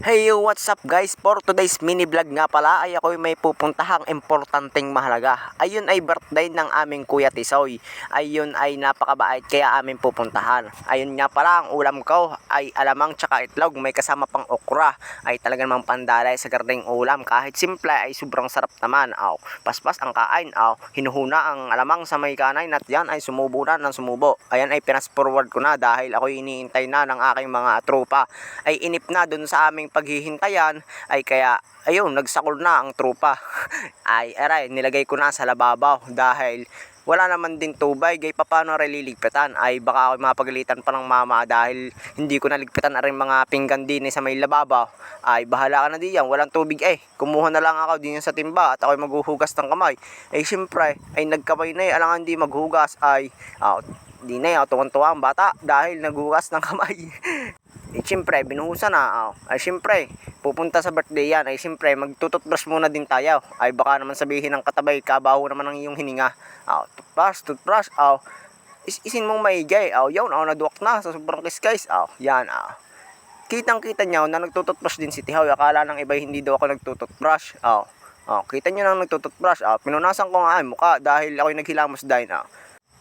Hey yo, what's up guys? For today's mini vlog nga pala ay ako may pupuntahang importanteng mahalaga. Ayun ay birthday ng aming Kuya Tisoy. Ayun ay napakabait kaya aming pupuntahan. Ayun nga pala ang ulam ko ay alamang tsaka itlog may kasama pang okra. Ay talagang mang pandalay sa gardeng ulam kahit simple ay sobrang sarap naman. Aw, paspas ang kain. Aw, hinuhuna ang alamang sa may kanay at yan ay sumubo na ng sumubo. Ayan ay pinas forward ko na dahil ako iniintay na ng aking mga tropa. Ay inip na dun sa aming paghihintayan ay kaya ayun nagsakol na ang tropa ay aray nilagay ko na sa lababaw dahil wala naman din tubay. Gay paano reliligpitan ay baka ako mapagalitan pa ng mama dahil hindi ko naligpitan na rin mga pinggan din sa may lababaw. Ay bahala ka na diyan walang tubig eh. Kumuha na lang ako din sa timba at ako maghuhugas ng kamay. Ay siyempre ay nagkamay na eh. Alangan di maghugas ay ah, di na eh. Tuwan-tuwa ang bata dahil naghugas ng kamay Eh, siyempre, binuhusan na. Oh. Ay, siyempre, pupunta sa birthday yan. Ay, siyempre, magtututbrush muna din tayo. Ay, baka naman sabihin ng katabay, kabaho naman ang iyong hininga. Oh, toothbrush, toothbrush. Oh. Is isin mong maigay. Oh, yun, oh, naduwak na sa sobrang kiss guys. Oh, yan, oh. Kitang-kita niyo na nagtututbrush din si Tihaw. Akala ng iba hindi daw ako nagtututbrush. Oh. Oh, kita niyo na nagtututbrush. Oh, pinunasan ko nga ang mukha dahil ako'y naghilamos dahil. Oh.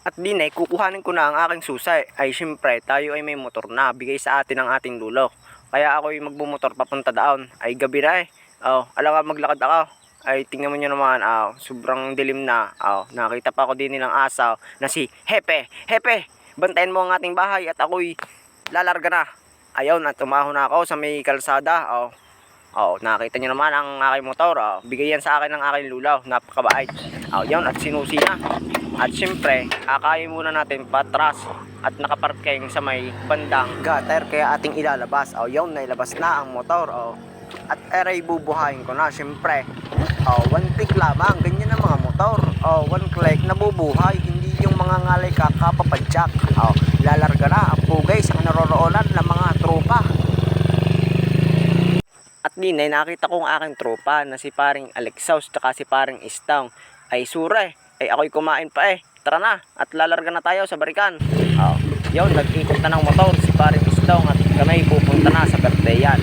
At din ay kukuhanin ko na ang aking susay. Ay siyempre, tayo ay may motor na. Bigay sa atin ng ating lulo. Kaya ako ay magbumotor papunta doon. Ay gabi na eh. Oh, alam nga maglakad ako. Ay tingnan mo nyo naman, oh, sobrang dilim na. Oh, nakita pa ako din nilang asaw na si Hepe. Hepe, bantayan mo ang ating bahay at ako'y lalarga na. Ayaw na, tumaho na ako sa may kalsada. Oh, Oh, nakita niyo naman ang aking motor. Oh. Bigay yan sa akin ng aking lulaw. Napakabait. Oh, yan at sinusi na. At syempre, akayin muna natin patras at nakaparking sa may bandang gutter kaya ating ilalabas. Oh, yun, nailabas na ang motor. Oh. At eray bubuhayin ko na, syempre. Oh, one click lamang, ganyan ang mga motor. Oh, one click, nabubuhay. Hindi yung mga ngalay kakapapadyak. Oh, lalarga na ang pugay sa naroroonan ng mga tropa. At din ay nakita ko ang aking tropa na si paring Alexaus tsaka si paring Istang ay sure ay ako'y kumain pa eh. Tara na at lalarga na tayo sa barikan. Oh, yun, nag-ikot na ng motor si paring Istang at kami pupunta na sa birthdayan.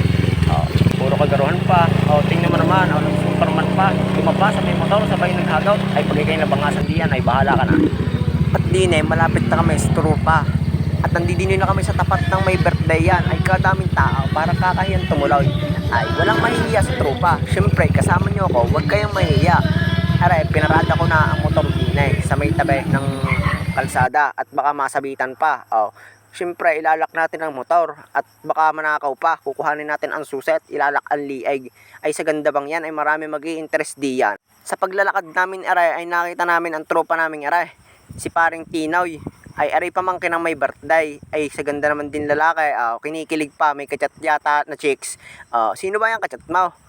Oh, puro kagaruhan pa. Oh, tingnan mo naman, oh, nag-superman pa. Lumabas sa may motor sabay naghagaw. Ay pag ikay nabangasan diyan ay bahala ka na. At din eh, malapit na kami sa tropa. At nandidino na kami sa tapat ng may birthday. Ay kadaming tao para kakahiyang tumuloy. Ay walang mahihiya sa tropa. Siyempre, kasama nyo ako, huwag kayong mahihiya. Aray, pinarada ko na ang motor dinay sa may tabi ng kalsada at baka masabitan pa. Oh. Siyempre, ilalak natin ang motor at baka manakaw pa. Kukuhanin natin ang suset, ilalak ang liig. Ay sa ganda bang yan ay marami mag interest diyan. Sa paglalakad namin aray ay nakita namin ang tropa naming aray. Si paring Tinoy ay aray pamangkin ng may birthday. Ay sa ganda naman din lalaki. Oh, kinikilig pa, may kachat yata na chicks. Oh, sino ba yung kachat mo?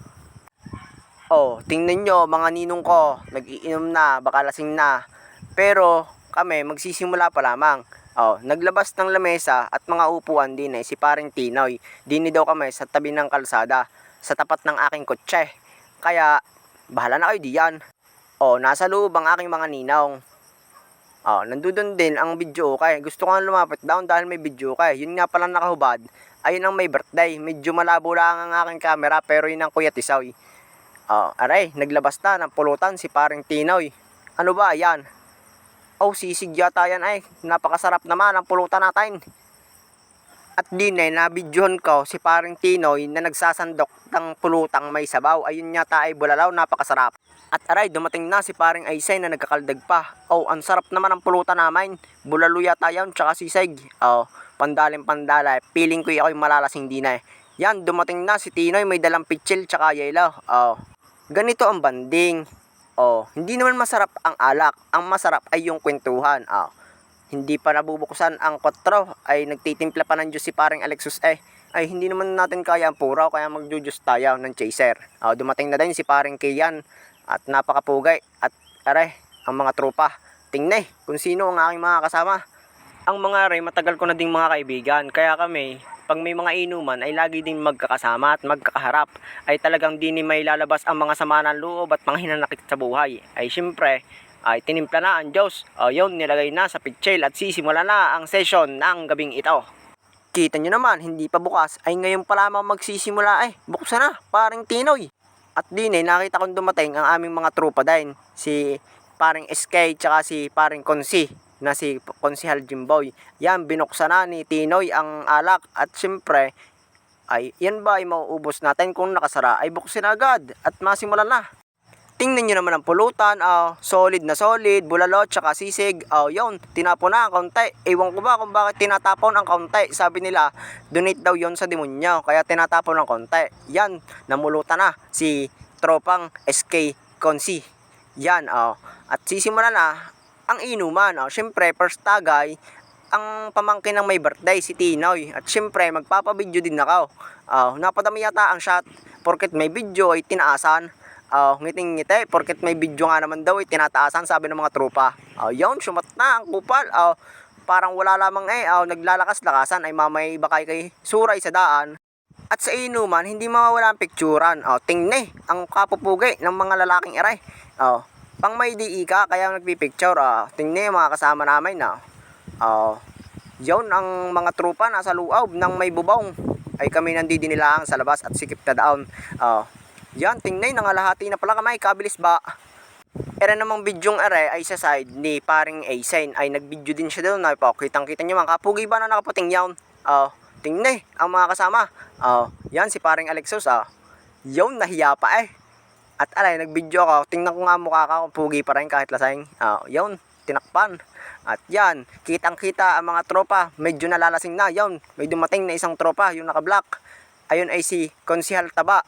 Oh, tingnan nyo mga ninong ko, nag-iinom na, baka lasing na. Pero kami magsisimula pa lamang. Oh, naglabas ng lamesa at mga upuan din eh, si paring Tinoy. Dini daw kami sa tabi ng kalsada, sa tapat ng aking kotse. Kaya, bahala na kayo diyan. Oh, nasa loob ang aking mga ninong. Oh, nandun din ang video kay. Gusto ko nga lumapit down dahil may video kay. Yun nga pala nakahubad. Ayun ang may birthday. Medyo malabo lang ang aking camera pero yun ang Kuya Tisoy. Oh, aray, naglabas na ng pulutan si paring Tinoy. Ano ba yan? Oh, sisig yata yan ay. Napakasarap naman ang pulutan natin. At din eh, nabidyohan ko si paring Tinoy na nagsasandok ng pulutang may sabaw. Ayun yata ay bulalaw, napakasarap. At aray, dumating na si paring Aisay na nagkakaldag pa. Oh, ang sarap naman ang pulutan namin. Bulalo yata yun, tsaka sisig. Oh, pandaling pandala. Piling ko ako'y malalasing din eh. Yan, dumating na si Tinoy, may dalang pitchil tsaka yelo. Oh, ganito ang banding. Oh, hindi naman masarap ang alak. Ang masarap ay yung kwentuhan. Oh, hindi pa nabubuksan ang kwatro. Ay nagtitimpla pa ng Diyos si paring Alexus eh. Ay hindi naman natin kaya ang puraw kaya magjujus tayo ng chaser. Oh, dumating na din si paring Kian at napakapugay at are ang mga tropa. Tingnan eh, kung sino ang aking mga kasama. Ang mga are matagal ko na ding mga kaibigan kaya kami pag may mga inuman ay lagi din magkakasama at magkakaharap ay talagang di ni may lalabas ang mga sama ng loob at mga hinanakit sa buhay. Ay syempre, ay tinimpla na ang Diyos. O yun, nilagay na sa pitchel at sisimula na ang session ng gabing ito. Kita nyo naman, hindi pa bukas, ay ngayon pa lamang magsisimula ay. Buksan na, paring Tinoy. At din eh, nakita kong dumating ang aming mga tropa din. Si paring SK, tsaka si paring Konsi, na si Konsihal Jimboy. Yan, binuksan na ni Tinoy ang alak. At syempre, ay yan ba ay mauubos natin kung nakasara ay buksin agad at masimulan na. Tingnan nyo naman ang pulutan, ah, solid na solid, bulalo, tsaka sisig, oh, yun, tinapon na ang kaunti. Ewan ko ba kung bakit tinatapon ang kaunti. Sabi nila, donate daw yon sa demonyo, kaya tinatapon ng kaunti. Yan, namulutan na si tropang SK Consi. Yan, oh. At sisimulan na ang inuman. Oh. Siyempre, first tagay, ang pamangkin ng may birthday, si Tinoy. At syempre, magpapabidyo din ako. Oh, napadami yata ang shot, porket may video ay tinaasan. Oh, ngiting-ngiti, porket may video nga naman daw, ay tinataasan, sabi ng mga tropa. Oh, yun, sumat na ang kupal. Oh, parang wala lamang eh, oh, naglalakas-lakasan, ay mamay bakay kay suray sa daan. At sa inuman, hindi mawawala ang picturean. Oh, tingne, ang kapupugi ng mga lalaking aray. Oh, pang may di ka, kaya nagpipicture. Oh, tingne, mga kasama namin na. Oh, yun ang mga tropa nasa luaw ng may bubong. Ay kami nandidinilang sa labas at sikip na daon. Oh, yan, tingnan, nangalahati na pala kamay, kabilis ba? Era namang bidyong are ay sa side ni paring Asen ay nagvideo din siya doon. Ay po, kitang kita niyo mga kapugi ba na nakaputing yawn? Oh, tingnan ang mga kasama. Oh, yan si paring Alexos ah. Yun, nahiya pa eh. At alay, nagvideo ako. Tingnan ko nga mukha ka kung pugi pa rin kahit lasing. Oh, yun, tinakpan. At yan, kitang-kita ang mga tropa. Medyo nalalasing na. Yun, may dumating na isang tropa, yung naka-black. Ayun ay si Konsihal Taba.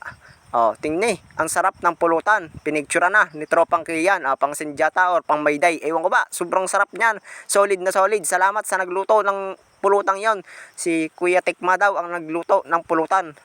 Oh, tingni, ang sarap ng pulutan. Pinicture na ni tropang kiyan, ah, pang senjata or pang mayday. Ewan ko ba, sobrang sarap niyan. Solid na solid. Salamat sa nagluto ng pulutang yon. Si Kuya Tikma daw ang nagluto ng pulutan.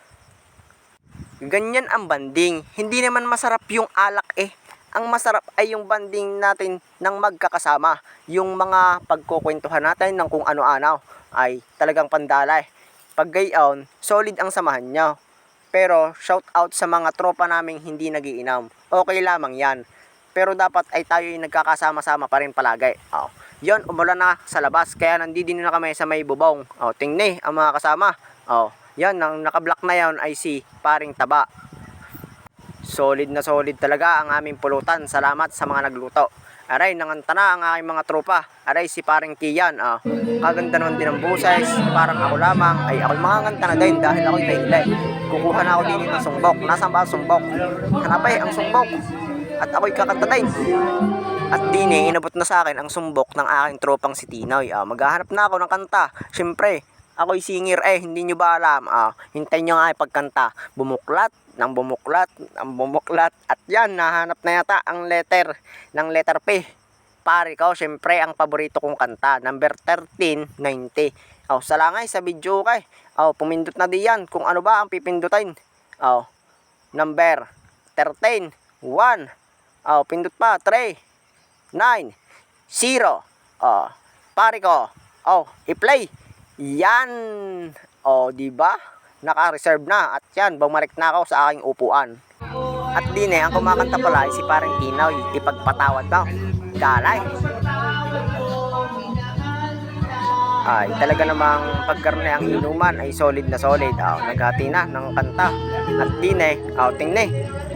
Ganyan ang banding. Hindi naman masarap yung alak eh. Ang masarap ay yung banding natin ng magkakasama. Yung mga pagkukwentuhan natin ng kung ano-ano ay talagang pandalay. Pag gayon, solid ang samahan nyo. Pero shout out sa mga tropa naming hindi nagiinom. Okay lamang yan. Pero dapat ay tayo yung nagkakasama-sama pa rin palagi. Oh. Yon, umulan na sa labas. Kaya nandito na kami sa may bubong. Oh, tingni ang mga kasama. Oh, yan, ang naka-block na yon ay si Paring Taba. Solid na solid talaga ang aming pulutan. Salamat sa mga nagluto. Aray, nanganta na ang aking mga tropa. Aray, si paring Kiyan. Ah, kaganda naman din ang buses. Parang ako lamang. Ay, ako'y manganganta na din dahil ako'y nahilay. Kukuha na ako din ng sumbok. Nasaan ba ang sumbok? Hanapay ang sumbok. At ako'y kakanta din. At din eh, inabot na sa akin ang sumbok ng aking tropang si Tinoy. Ah, maghahanap na ako ng kanta. Siyempre, ako'y singer eh, hindi nyo ba alam? Ah, hintayin nyo nga yung pagkanta. Bumuklat, ng bumuklat, ng bumuklat. At yan, nahanap na yata ang letter ng letter P. Pare ko, syempre, ang paborito kong kanta. Number 1390. Oh, salangay sa video kay. Oh, pumindot na diyan kung ano ba ang pipindutin. Oh, number 13 1. Oh, pindot pa 3 9 0. Oh, pare ko. Oh, i-play. Yan. Oh, di ba? Naka-reserve na. At yan, bumalik na ako sa aking upuan. At din eh, ang kumakanta pala ay si parang Tinaw. Ipagpatawad daw. Galay. Ay, talaga namang pagkarne ang inuman ay solid na solid. Oh, naghati na ng kanta. At din eh, oh, tingne.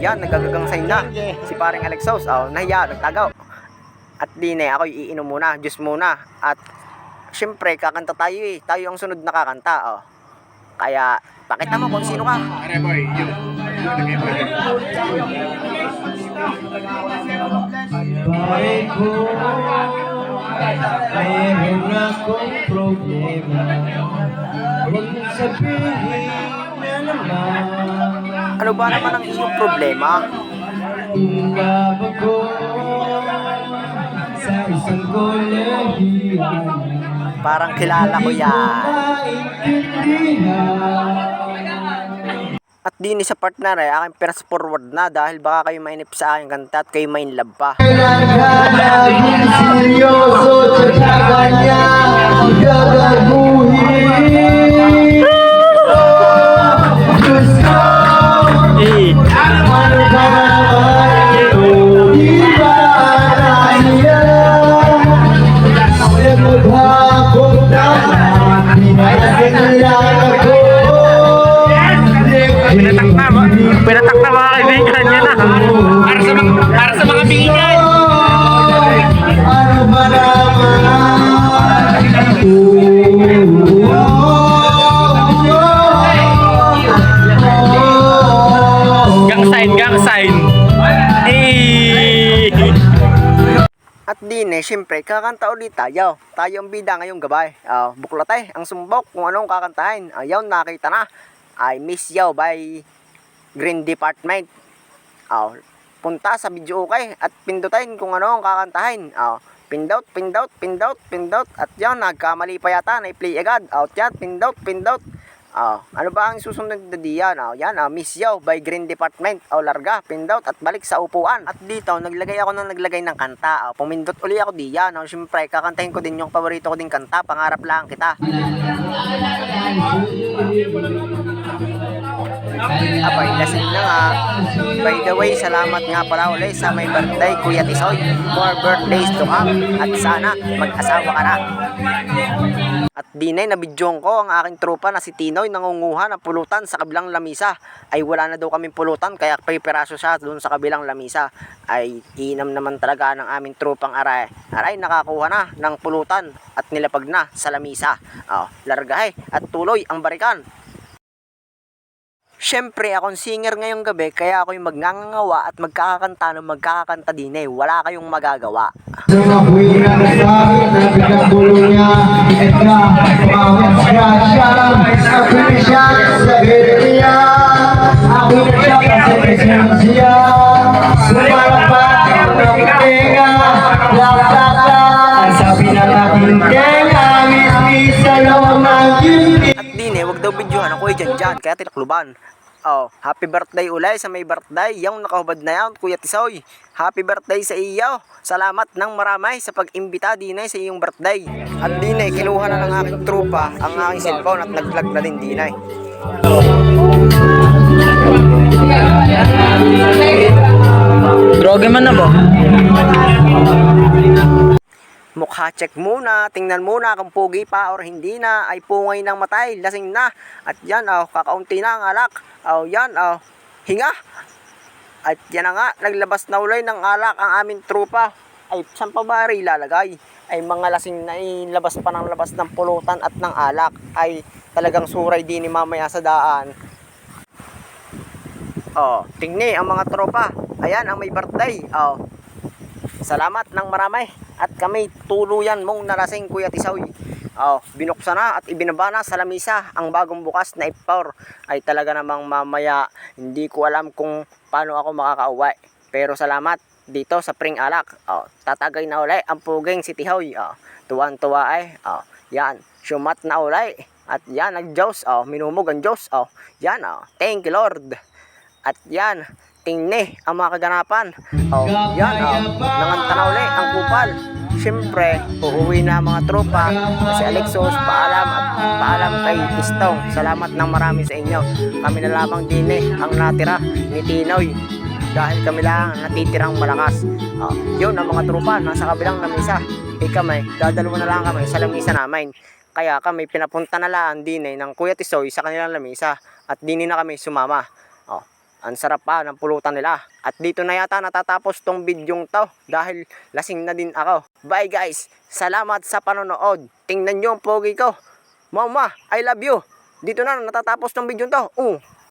Yan, nagagagang sign na. Si paring Alexos, oh, nahiya, nagtagaw. At din eh, ako iinom muna, juice muna. At syempre, kakanta tayo eh. Tayo ang sunod na kakanta, oh. Kaya, pakita mo kung sino ka. Are boy, yun. Pare ko, meron akong problema Huwag sabihin na naman Ano ba naman ang iyong problema? Umaba ko sa isang kolehiyo Parang kilala ko yan. At din sa partner eh, aking press forward na dahil baka kayo mainip sa aking kanta at kayo main love pa. Naging seryoso din syempre, kakanta ulit tayo. Tayo ang bida ngayong gabay. Uh, buklatay, ang sumbok kung anong kakantahin. Ayaw, nakita na. I Miss You by Green Department. Uh, punta sa video okay at pindutin kung ano ang kakantahin. Uh, pindot, pindot, pindot, pindot. At yan, nagkamali pa yata, na-play agad. Out yan, pindot, pindot. Ah, ano ba ang susunod na diyan? Ah, yan, ah, Miss Yaw by Green Department. O larga, pindot at balik sa upuan. At dito, naglagay ako ng naglagay ng kanta. Ah, pumindot uli ako diyan. Ah, Siyempre, kakantahin ko din yung paborito ko din kanta. Pangarap lang kita. Abay, lasing na nga. By the way, salamat nga pala ulit sa may birthday, Kuya Tisoy. More birthdays to come. At sana, mag-asawa ka na. At dinay nabidyohan ko ang aking tropa na si Tinoy nangunguha ng pulutan sa kabilang lamisa. Ay wala na daw kaming pulutan kaya pipiraso siya doon sa kabilang lamisa. Ay inam naman talaga ng aming tropang aray. Aray nakakuha na ng pulutan at nilapag na sa lamisa. Oh, largahe at tuloy ang barikan. Siyempre, akong singer ngayong gabi, kaya ako yung magngangawa at magkakakanta ng magkakakanta din eh. Wala kayong magagawa. Sa akin na pinagulo niya At na pumawit siya siya ni siya sa niya Ako siya kasi presensya Sumarapa ang tenga Lakata Ang sabi na natin tenga At din eh, wag daw videohan ako eh dyan dyan, kaya tinakluban. Oh, happy birthday ulay sa may birthday. Yung nakahubad na yan, Kuya Tisoy. Happy birthday sa iyo. Salamat ng maramay sa pag-imbita din eh, sa iyong birthday. At din eh, kinuha na ng aking trupa ang aking cellphone at nag-vlog na din din eh. Droga man na ba? Mukha check muna, tingnan muna kung pugi pa or hindi na, ay pungay ng matay, lasing na. At yan, oh, kakaunti na ang alak. Oh, yan, oh, hinga. At yan na nga, naglabas na ulay ng alak ang aming trupa. Ay, saan pa ba ilalagay? Ay, mga lasing na ilabas pa ng labas ng pulutan at ng alak. Ay, talagang suray din ni mamaya sa daan. Oh, tingni ang mga tropa. Ayan, ang may birthday. Oh, Salamat ng marami at kami tuluyan mong nalasing Kuya Tisoy. Oh, binuksan na at ibinaba na sa lamisa ang bagong bukas na ipaw. Ay talaga namang mamaya hindi ko alam kung paano ako makakauwi. Pero salamat dito sa Pring Alak. Oh, tatagay na uli ang puging si Tihoy. Oh, tuwan-tuwa ay. Oh, yan, syumat na uli. At yan, nag-Diyos. Oh, minumog ang Diyos. Oh, yan, oh. Thank you, Lord. At yan, tingni ang mga kaganapan. Oh, yan, oh. Nanganta na uli ang kupal. Siyempre, uuwi na mga tropa. Si Alexos, paalam at paalam kay Istong. Salamat ng marami sa inyo. Kami na lamang din eh, ang natira ni Tinoy. Dahil kami lang ang natitirang malakas. Oh, yun ang mga tropa, nasa kabilang lamisa. Eh kami, dadalawa na lang kami sa lamisa namin. Kaya kami pinapunta na lang din eh, ng Kuya Tisoy sa kanilang lamisa. At din na kami sumama. Ang sarap pa ng pulutan nila. At dito na yata natatapos tong bidyong to dahil lasing na din ako. Bye guys! Salamat sa panonood. Tingnan nyo ang pogi ko. Mama, I love you. Dito na natatapos tong bidyong to. Uh.